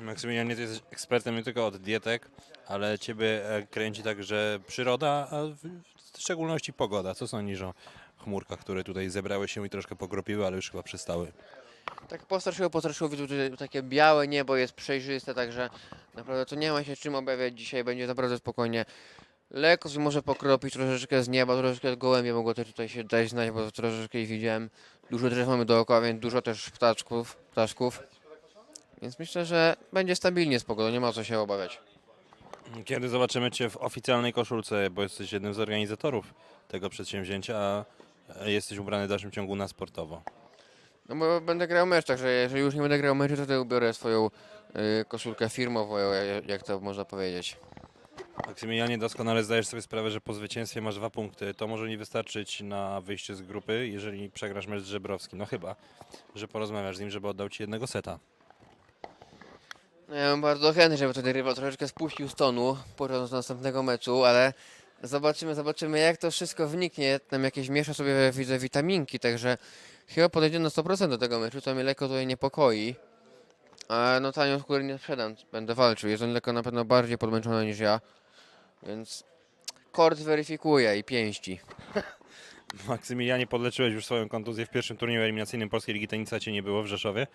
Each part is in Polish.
Maksymilian, ty jesteś ekspertem nie tylko od dietek, ale ciebie e, kręci także przyroda, a w szczególności pogoda. Co sądzisz o chmurkach, które tutaj zebrały się i troszkę pogropiły, ale już chyba przestały? Tak postraszyło, postraszyło, widzę, że takie białe niebo jest przejrzyste, także naprawdę to nie ma się czym obawiać dzisiaj, będzie naprawdę spokojnie. Lekko może pokropić troszeczkę z nieba, troszeczkę gołębie mogło też tutaj się dać znać, bo troszeczkę ich widziałem. Dużo drzew mamy dookoła, więc dużo też ptaczków, ptaszków. Więc myślę, że będzie stabilnie z pogodą, nie ma co się obawiać. Kiedy zobaczymy cię w oficjalnej koszulce, bo jesteś jednym z organizatorów tego przedsięwzięcia, a e, jesteś ubrany w dalszym ciągu na sportowo. No bo będę grał mecz, także jeżeli już nie będę grał meczu, to wtedy ubiorę swoją y, koszulkę firmową, jak- jak to można powiedzieć. Maksymilianie, doskonale zdajesz sobie sprawę, że po zwycięstwie masz dwa punkty. To może nie wystarczyć na wyjście z grupy, jeżeli przegrasz mecz z Żebrowskim. No chyba, że porozmawiasz z nim, żeby oddał ci jednego seta. Ja bym bardzo chętny, żeby ten rywal troszeczkę spuścił z tonu podczas następnego meczu, ale zobaczymy, zobaczymy jak to wszystko wniknie. Tam jakieś miesza sobie widzę witaminki, także chyba podejdzie na 100% do tego meczu, co mnie lekko tutaj niepokoi. A no tanią skóry nie sprzedam, będę walczył. Jest on lekko na pewno bardziej podmęczony niż ja, więc kord weryfikuje i pięści. Maksymilianie, podleczyłeś już swoją kontuzję w pierwszym turnieju eliminacyjnym Polskiej Ligi Tenisa, cię nie było w Rzeszowie.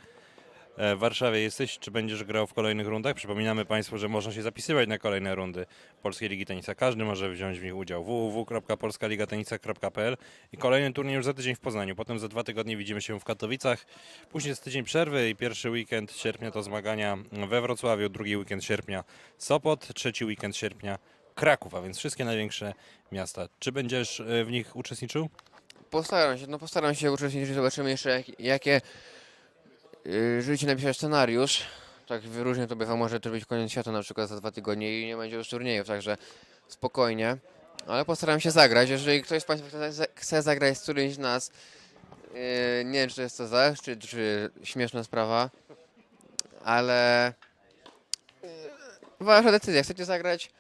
E, W Warszawie jesteś, czy będziesz grał w kolejnych rundach? Przypominamy Państwu, że można się zapisywać na kolejne rundy Polskiej Ligi Tenisa. Każdy może wziąć w nich udział. www.polskaligatenisa.pl i kolejny turniej już za tydzień w Poznaniu. Potem za dwa tygodnie widzimy się w Katowicach. Później jest tydzień przerwy i pierwszy weekend sierpnia to zmagania we Wrocławiu, drugi weekend sierpnia Sopot, trzeci weekend sierpnia Kraków, a więc wszystkie największe miasta. Czy będziesz e, w nich uczestniczył? Postaram się, no postaram się uczestniczyć, zobaczymy jeszcze jak, jakie życie napisać scenariusz. Tak różnie to bywa, może to być koniec świata na przykład za dwa tygodnie i nie będzie już turniejów, także spokojnie. Ale postaram się zagrać, jeżeli ktoś z Państwa chce, za- chce zagrać z którymś z nas, yy, nie wiem czy to jest to zaszczyt, czy śmieszna sprawa, ale yy, wasza decyzja, chcecie zagrać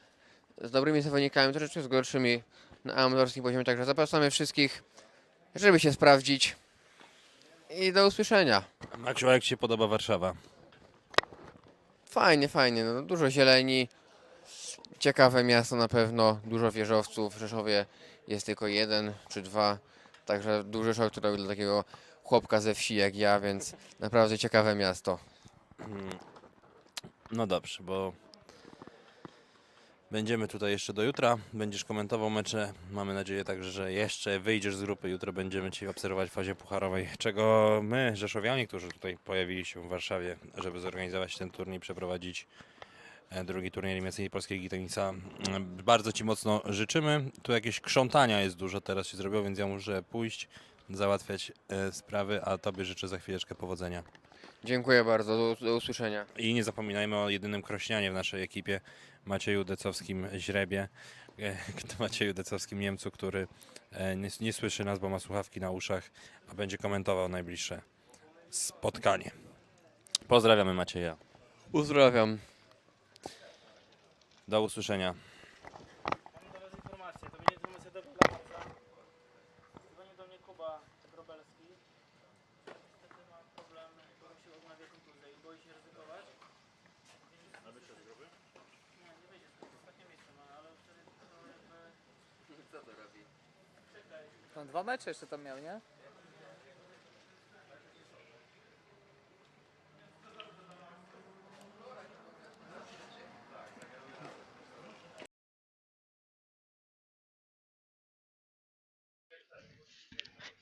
z dobrymi zawodnikami, troszeczkę z gorszymi na amatorskim poziomie, także zapraszamy wszystkich żeby się sprawdzić. I do usłyszenia. Maksiu, a jak Ci się podoba Warszawa? Fajnie, fajnie. No, dużo zieleni. Ciekawe miasto na pewno. Dużo wieżowców. W Rzeszowie jest tylko jeden czy dwa. Także duży szok tutaj dla takiego chłopka ze wsi jak ja, więc naprawdę ciekawe miasto. No dobrze, bo będziemy tutaj jeszcze do jutra. Będziesz komentował mecze. Mamy nadzieję także, że jeszcze wyjdziesz z grupy. Jutro będziemy Cię obserwować w fazie pucharowej, czego my, Rzeszowianie, którzy tutaj pojawili się w Warszawie, żeby zorganizować ten turniej, przeprowadzić e, drugi turniej eliminacyjny Polskiej Ligi Tenisa. m, Bardzo Ci mocno życzymy. Tu jakieś krzątania jest dużo teraz się zrobiło, więc ja muszę pójść, załatwiać e, sprawy, a Tobie życzę za chwileczkę powodzenia. Dziękuję bardzo. Do, do usłyszenia. I nie zapominajmy o jedynym krośnianie w naszej ekipie, Macieju Decowskim Źrebie. E, Macieju Decowskim Niemcu, który e, nie, nie słyszy nas, bo ma słuchawki na uszach, a będzie komentował najbliższe spotkanie. Pozdrawiamy Macieja. Pozdrawiam. Do usłyszenia. Grobelski. Niestety ma problem, bo kontuzję i boi się ryzykować. A wyjście z grupy? Nie, nie wyjdzie z grupy, ostatnie miejsce ma, ale wtedy to jakby... Co to robi? Tam dwa mecze jeszcze tam miał, nie?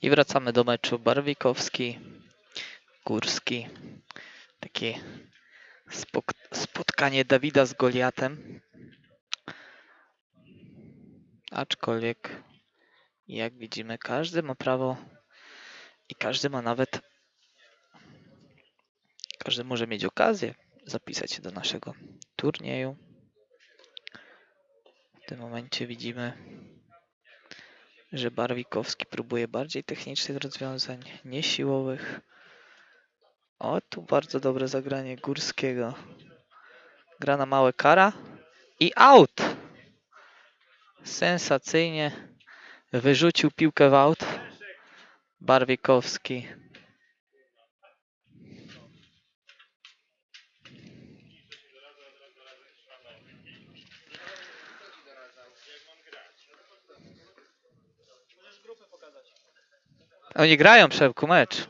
I wracamy do meczu Barwikowski, Górski. Takie spotkanie Dawida z Goliatem. Aczkolwiek, jak widzimy, każdy ma prawo i każdy ma nawet. Każdy może mieć okazję zapisać się do naszego turnieju. W tym momencie widzimy że Barwikowski próbuje bardziej technicznych rozwiązań, nie siłowych. O, tu bardzo dobre zagranie Górskiego. Gra na małe kara i out! sensacyjnie wyrzucił piłkę w aut. Barwikowski. Oni grają, Przemku, mecz.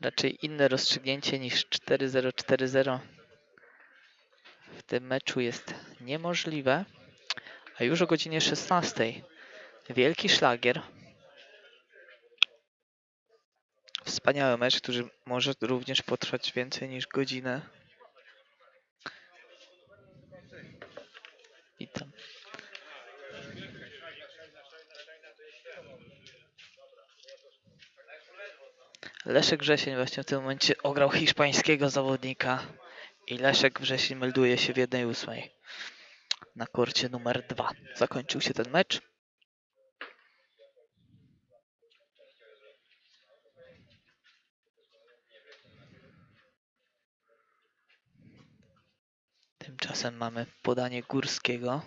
Raczej inne rozstrzygnięcie niż 4-0, 4-0 w tym meczu jest niemożliwe. A już o godzinie 16 wielki szlagier. Wspaniały mecz, który może również potrwać więcej niż godzinę. Leszek Wrzesień właśnie w tym momencie ograł hiszpańskiego zawodnika i Leszek Wrzesień melduje się w 1-8 na korcie numer 2. Zakończył się ten mecz. Tymczasem mamy podanie Górskiego.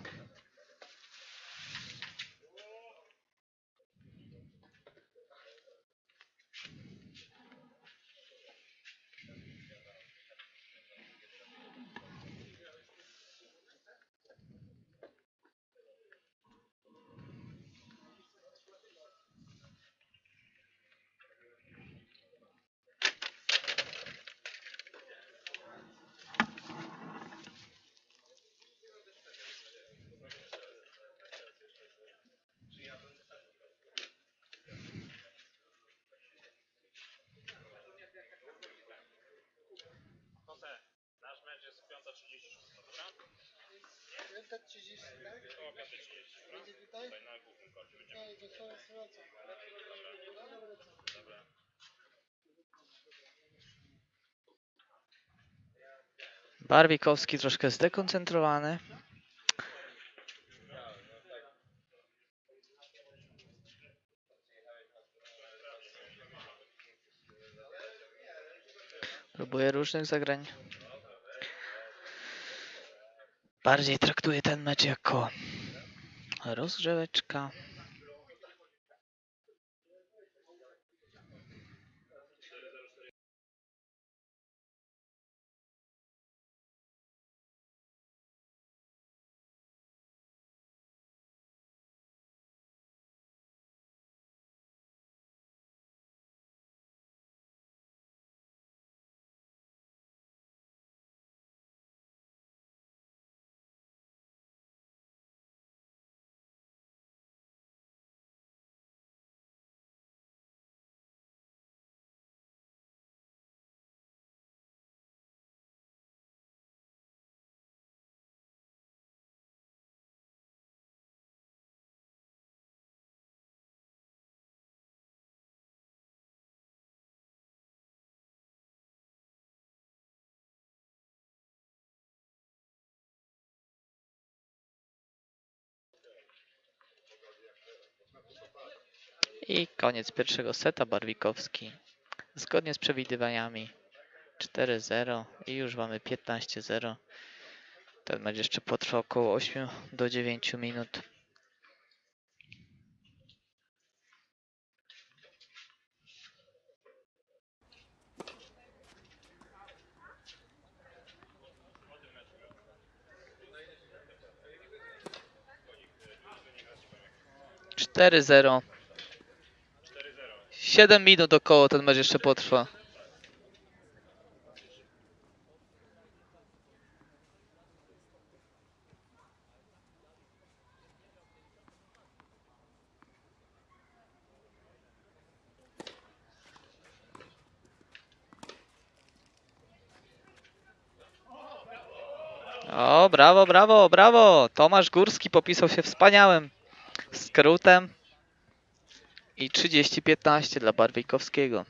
Barwikowski troszkę zdekoncentrowany. Próbuje różnych zagrań. Bardziej traktuje ten mecz jako rozgrzeweczka. I koniec pierwszego seta. Barwikowski zgodnie z przewidywaniami 4-0 i już mamy 15-0. Ten mecz jeszcze potrwa około 8 do 9 minut. Cztery zero. 7 minut około ten mecz jeszcze potrwa. O, brawo, brawo, brawo! Tomasz Górski popisał się wspaniałym skrótem. I 30-15 dla Barwikowskiego.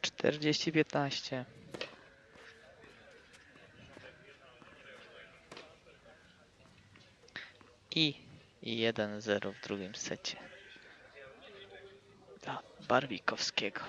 Czterdzieści piętnaście. I 1-0 w drugim secie Barwikowskiego.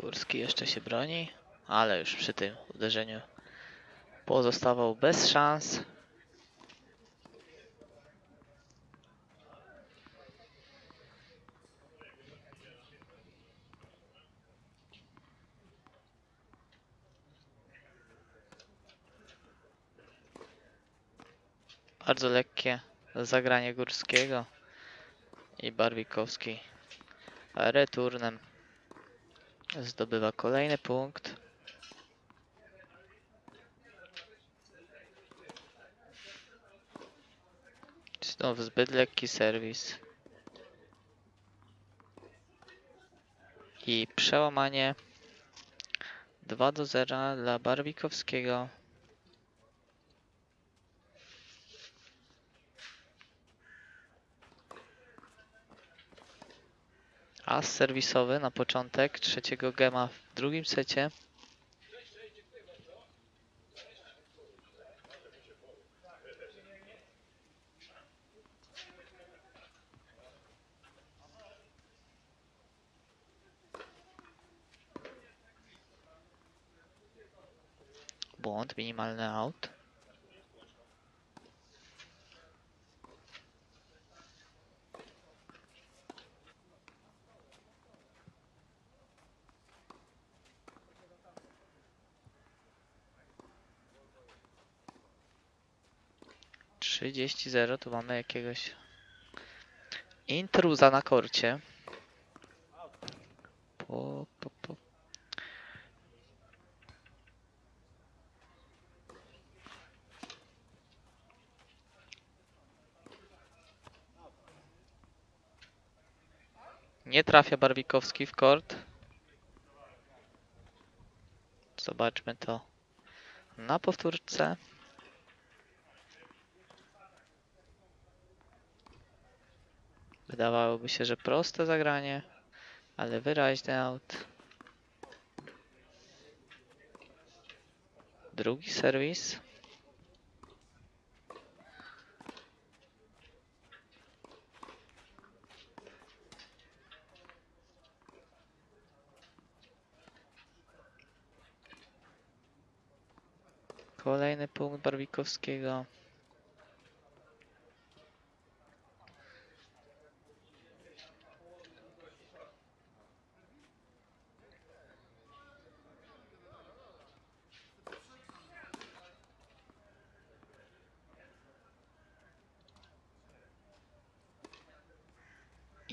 Górski jeszcze się broni, ale już przy tym uderzeniu pozostawał bez szans. Bardzo lekkie zagranie Górskiego i Barwikowski returnem zdobywa kolejny punkt. Znów zbyt lekki serwis. I przełamanie 2 do 0 dla Barwikowskiego. As serwisowy na początek trzeciego gema w drugim secie. Błąd, minimalny out. Trzydzieści zero, tu mamy jakiegoś intruza na korcie. Po, po, po. Nie trafia Barwikowski w kort. Zobaczmy to na powtórce. Wydawałoby się, że proste zagranie, ale wyraźny out. Drugi serwis. Kolejny punkt Barwikowskiego.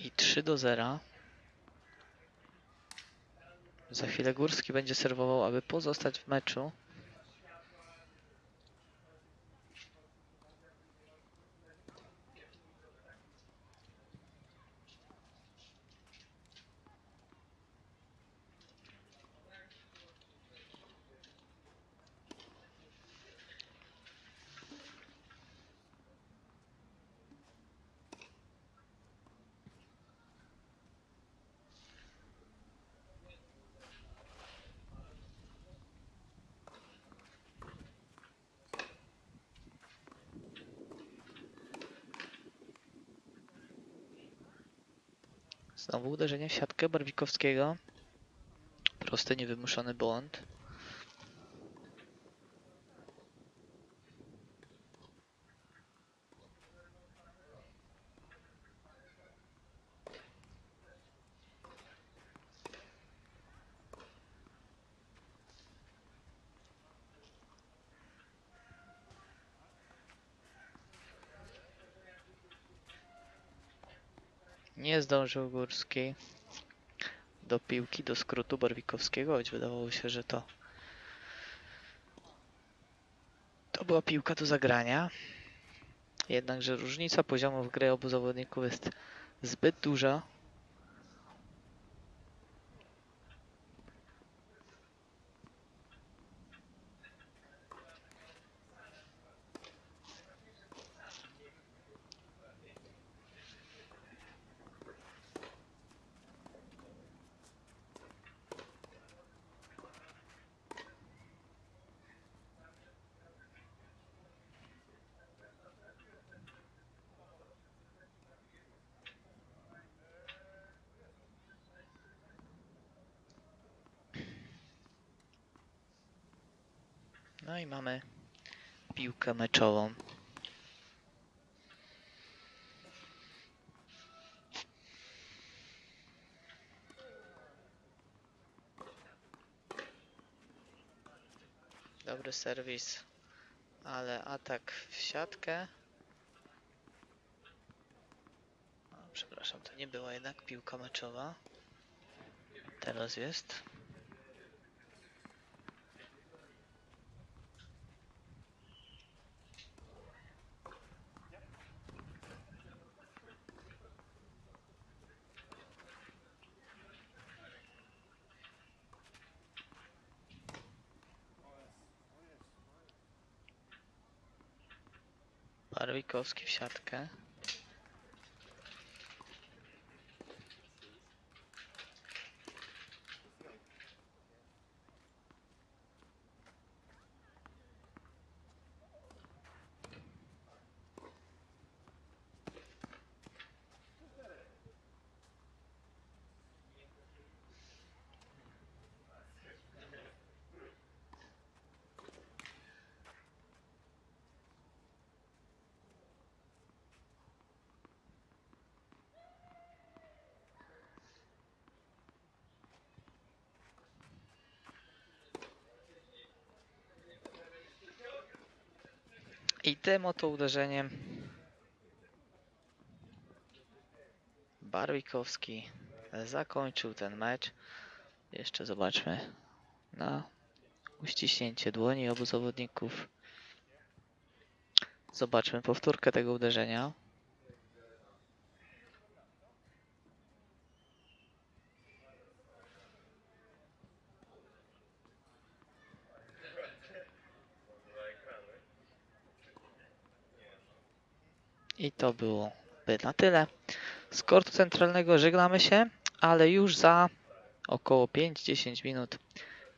I 3 do 0. Za chwilę Górski będzie serwował, aby pozostać w meczu. Znowu uderzenie w siatkę Barwikowskiego. Prosty, niewymuszony błąd. Nie zdążył Górski do piłki, do skrótu Barwikowskiego, choć wydawało się, że to to była piłka do zagrania. Jednakże różnica poziomów gry obu zawodników jest zbyt duża. No i mamy piłkę meczową. Dobry serwis, ale atak w siatkę. O, przepraszam, to nie była jednak piłka meczowa. Teraz jest. Barwikowski w siatkę. I tym oto uderzeniem Barwikowski zakończył ten mecz. Jeszcze zobaczmy na uściśnięcie dłoni obu zawodników. Zobaczmy powtórkę tego uderzenia. I to byłoby na tyle. Z kortu centralnego żegnamy się, ale już za około 5-10 minut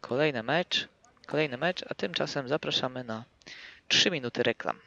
kolejny mecz, kolejny mecz, a tymczasem zapraszamy na 3 minuty reklam.